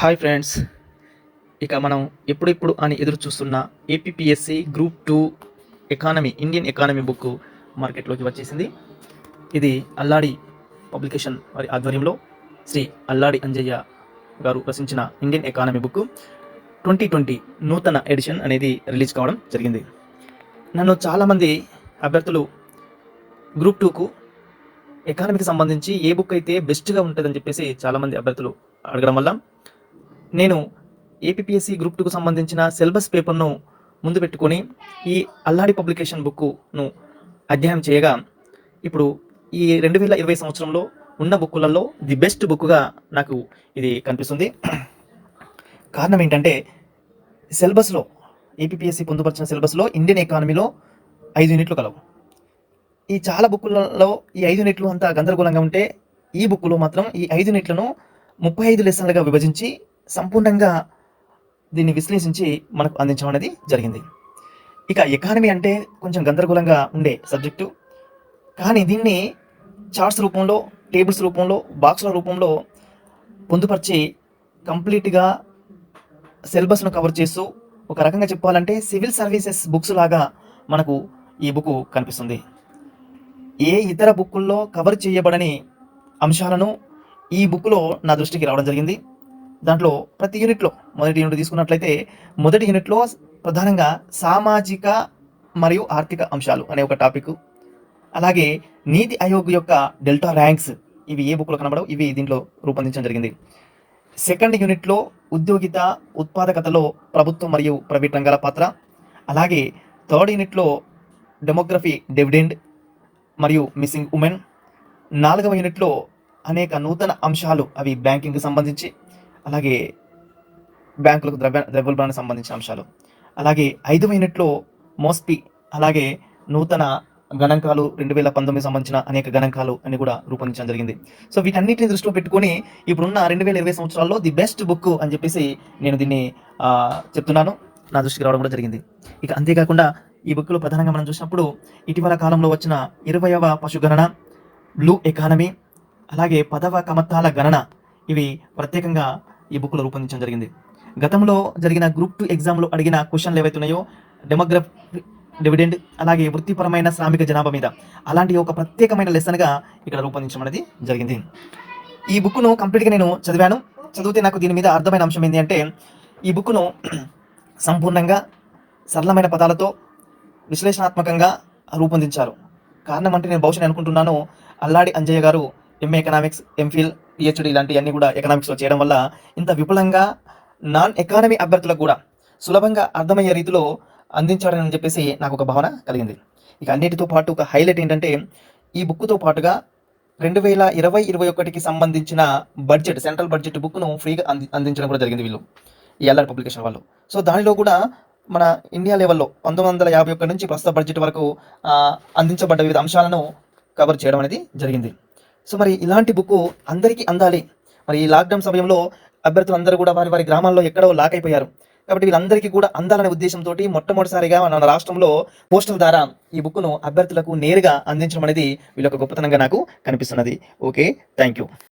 Hi friends. ఇక మనం ఎప్పుడెప్పుడు అని ఎదురు చూస్తున్న APSC group two economy Indian economy book మార్కెట్లోకి వచ్చేసింది. ఇది అల్లాడి పబ్లికేషన్ వారి ఆధ్వర్యంలో శ్రీ అల్లాడి అంజయ్య గారు రచించిన Indian economy book twenty twenty నూతన ఎడిషన్ అనేది రిలీజ్ కావడం జరిగింది. నన్ను చాలామంది అభ్యర్థులు గ్రూప్ టూకు ఎకానమీకి సంబంధించి ఏ బుక్ అయితే బెస్ట్గా ఉంటుందని చెప్పేసి చాలామంది అభ్యర్థులు అడగడం వల్ల నేను ఏపీఎస్సి గ్రూప్ టూకు సంబంధించిన సిలబస్ పేపర్ను ముందు పెట్టుకొని ఈ అల్లాడి పబ్లికేషన్ బుక్ను అధ్యయనం చేయగా ఇప్పుడు ఈ రెండు వేల ఇరవై సంవత్సరంలో ఉన్న బుక్కులలో ది బెస్ట్ బుక్గా నాకు ఇది కనిపిస్తుంది. కారణం ఏంటంటే సిలబస్లో ఏపీఎస్సి పొందుపరిచిన సిలబస్లో ఇండియన్ ఎకానమీలో ఐదు యూనిట్లు కలవు. ఈ చాలా బుక్కులలో ఈ ఐదు యూనిట్లు అంతా గందరగోళంగా ఉంటే ఈ బుక్లో మాత్రం ఈ ఐదు యూనిట్లను ముప్పై ఐదు లెసన్లుగా విభజించి సంపూర్ణంగా దీన్ని విశ్లేషించి మనకు అందించడం అనేది జరిగింది. ఇక ఎకానమీ అంటే కొంచెం గందరగోళంగా ఉండే సబ్జెక్టు కానీ దీన్ని చార్ట్స్ రూపంలో టేబుల్స్ రూపంలో బాక్సుల రూపంలో పొందుపరిచి కంప్లీట్గా సిలబస్ను కవర్ చేస్తూ ఒక రకంగా చెప్పాలంటే సివిల్ సర్వీసెస్ బుక్స్ లాగా మనకు ఈ బుక్ కనిపిస్తుంది. ఏ ఇతర బుక్కుల్లో కవర్ చేయబడని అంశాలను ఈ బుక్లో నా దృష్టికి రావడం జరిగింది. దాంట్లో ప్రతి యూనిట్లో మొదటి యూనిట్ తీసుకున్నట్లయితే మొదటి యూనిట్లో ప్రధానంగా సామాజిక మరియు ఆర్థిక అంశాలు అనే ఒక టాపిక్ అలాగే నీతి ఆయోగ్ యొక్క డెల్టా ర్యాంక్స్ ఇవి ఏ బుక్లో కనబడవు? ఇవి దీంట్లో రూపొందించడం జరిగింది. సెకండ్ యూనిట్లో ఉద్యోగిత ఉత్పాదకతలో ప్రభుత్వం మరియు ప్రైవేట్ రంగాల పాత్ర. అలాగే థర్డ్ యూనిట్లో డెమోగ్రఫీ డివిడెండ్ మరియు మిస్సింగ్ ఉమెన్ నాలుగవ యూనిట్లో అనేక నూతన అంశాలు అవి బ్యాంకింగ్కి సంబంధించి అలాగే బ్యాంకులకు ద్రవ్య ద్రవ్యోల్బణానికి సంబంధించిన అంశాలు. అలాగే ఐదవ యూనిట్లో మోస్పి అలాగే నూతన గణాంకాలు రెండు వేల పంతొమ్మిది సంబంధించిన అనేక గణాంకాలు అని కూడా రూపొందించడం జరిగింది. సో వీటన్నిటిని దృష్టిలో పెట్టుకొని ఇప్పుడున్న రెండు వేల ఇరవై సంవత్సరాల్లో ది బెస్ట్ బుక్ అని చెప్పేసి నేను దీన్ని చెప్తున్నాను. నా దృష్టికి రావడం కూడా జరిగింది. ఇక అంతేకాకుండా ఈ బుక్లో ప్రధానంగా మనం చూసినప్పుడు ఇటీవల కాలంలో వచ్చిన ఇరవైవ పశుగణన బ్లూ ఎకానమీ అలాగే పదవ కమత్తాల గణన ఇవి ప్రత్యేకంగా ఈ బుక్లో రూపొందించడం జరిగింది. గతంలో జరిగిన గ్రూప్ టూ ఎగ్జామ్లో అడిగిన క్వశ్చన్లు ఏవైతున్నాయో డెమోగ్రఫీ డివిడెండ్ అలాగే వృత్తిపరమైన శ్రామిక జనాభా మీద. అలాంటి ఒక ప్రత్యేకమైన లెసన్గా ఇక్కడ రూపొందించడం అనేది జరిగింది. ఈ బుక్ను కంప్లీట్గా నేను చదివాను. చదివితే నాకు దీని మీద అర్థమైన అంశం ఏంటి అంటే ఈ బుక్ను సంపూర్ణంగా సరళమైన పదాలతో విశ్లేషణాత్మకంగా రూపొందించారు. కారణం అంటే నేను బహుశా నేను అనుకుంటున్నాను అల్లాడి అంజయ్య గారు ఎంఏ ఎకనామిక్స్ ఎంఫిల్ పిహెచ్డి ఇలాంటివన్నీ కూడా ఎకనామిక్స్లో చేయడం వల్ల ఇంత విపులంగా నాన్ ఎకానమీ అభ్యర్థులకు కూడా సులభంగా అర్థమయ్యే రీతిలో అందించాడని చెప్పేసి నాకు ఒక భావన కలిగింది. ఇక అన్నిటితో పాటు ఒక హైలైట్ ఏంటంటే ఈ బుక్తో పాటుగా రెండు వేల ఇరవై ఇరవై ఒకటికి సంబంధించిన బడ్జెట్ సెంట్రల్ బడ్జెట్ బుక్ను ఫ్రీగా అంది అందించడం కూడా జరిగింది వీళ్ళు ఈ ఎల్ఆర్ పబ్లికేషన్ వాళ్ళు. సో దానిలో కూడా మన ఇండియా లెవెల్లో పంతొమ్మిది వందల యాభై ఒకటి నుంచి ప్రస్తుత బడ్జెట్ వరకు అందించబడ్డ వివిధ అంశాలను కవర్ చేయడం అనేది జరిగింది. సో మరి ఇలాంటి బుక్ అందరికీ అందాలి. మరి ఈ లాక్డౌన్ సమయంలో అభ్యర్థులు అందరూ కూడా వారి వారి గ్రామాల్లో ఎక్కడో లాక్ అయిపోయారు. కాబట్టి వీళ్ళందరికీ కూడా అందాలనే ఉద్దేశంతో మొట్టమొదటిసారిగా మన రాష్ట్రంలో పోస్టల్ ద్వారా ఈ బుక్ను అభ్యర్థులకు నేరుగా అందించడం అనేది వీళ్ళొక గొప్పతనంగా నాకు కనిపిస్తున్నది. Okay thank you